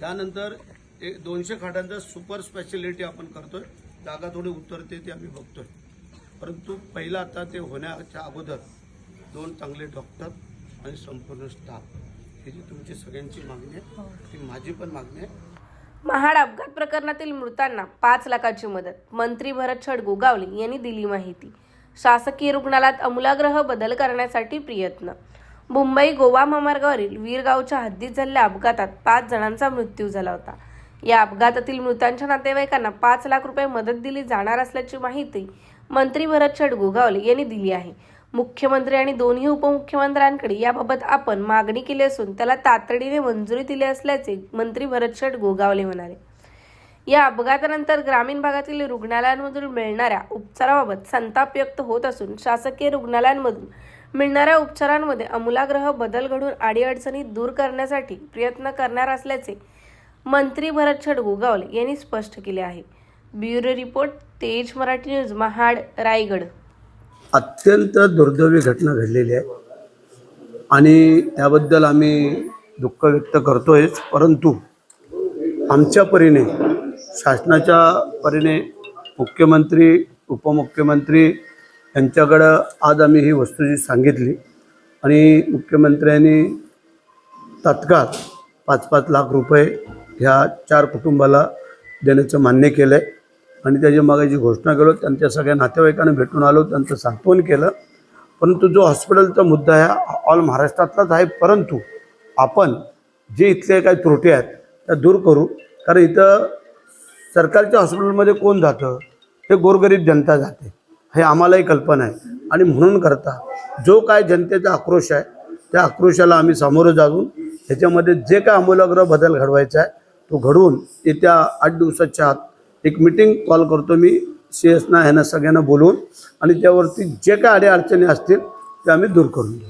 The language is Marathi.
त्यानंतर एक दोनशे खाटांचं सुपर स्पेशालिटी आपण करतोय. जागा थोडी उतरते ते आम्ही बघतोय. परंतु पहिलं आता ते होण्याच्या अगोदर दोन चांगले डॉक्टर आणि संपूर्ण स्टाफ ही जी तुमची सगळ्यांची मागणी आहे ती माझी पण मागणी आहे. महाड अपघात प्रकरणातील मृतांना पाच लाखाची मदत. मंत्री भरत छडगोगावले यांनी दिली माहिती. शासकीय रुग्णालयात अमूलाग्रह बदल करण्यासाठी प्रयत्न. मुंबई गोवा महामार्गावरील वीरगावच्या हद्दीत झालेल्या अपघातात पाच जणांचा मृत्यू झाला होता. या अपघातातील मृतांच्या नातेवाईकांना पाच लाख रुपये मदत दिली जाणार असल्याची माहिती मंत्री भरत गोगावले यांनी दिली आहे. मुख्यमंत्री आणि दोन्ही उपमुख्यमंत्र्यांकडे याबाबत आपण मागणी केली असून त्याला तातडीने मंजुरी दिली असल्याचे मंत्री भरत शेठ गोगावले म्हणाले. या अपघातानंतर ग्रामीण भागातील रुग्णालयांमधून मिळणाऱ्या उपचाराबाबत संताप व्यक्त होत असून शासकीय रुग्णालयांमधून मिळणाऱ्या उपचारांमध्ये अमूलाग्रह बदल घडून अडीअडचणी दूर करण्यासाठी प्रयत्न करणार असल्याचे मंत्री भरत शेठ गोगावले यांनी स्पष्ट केले आहे. ब्युरो रिपोर्ट तेज मराठी न्यूज महाड रायगड. अत्यंत दुर्दैवी घटना घडलेली आहे. आणि त्याबद्दल आम्ही दुःख व्यक्त करतोयच परंतु आमच्या परीने शासनाच्या परीने मुख्यमंत्री उपमुख्यमंत्री यांच्याकडं आज आम्ही ही वस्तू जी सांगितली आणि मुख्यमंत्र्यांनी तात्काळ पाच पाच लाख रुपये ह्या चार कुटुंबाला देण्याचं मान्य केलं आहे आणि त्याच्यामागे जी घोषणा केलो त्यांच्या सगळ्या नातेवाईकांना भेटून आलो त्यांचं सांत्वन केलं. परंतु जो हॉस्पिटलचा मुद्दा आहे ऑल महाराष्ट्रातलाच आहे परंतु आपण जे इथले काही त्रुटी आहेत त्या दूर करू. कारण इथं सरकारच्या हॉस्पिटलमध्ये कोण जातं? हे गोरगरीब जनता जाते. हे आम्हालाही कल्पना आहे. आणि म्हणून करता जो काय जनतेचा आक्रोश आहे त्या आक्रोशाला आम्ही सामोरं जाऊन ह्याच्यामध्ये जे काय आमूलाग्र बदल घडवायचा आहे तो घडवून येत्या आठ दिवसाच्या आत एक मिटिंग कॉल करतो मी सी एसना ह्यांना सगळ्यांना बोलवून आणि त्यावरती जे काय अडीअडचणी असतील ते आम्ही दूर करून घेऊ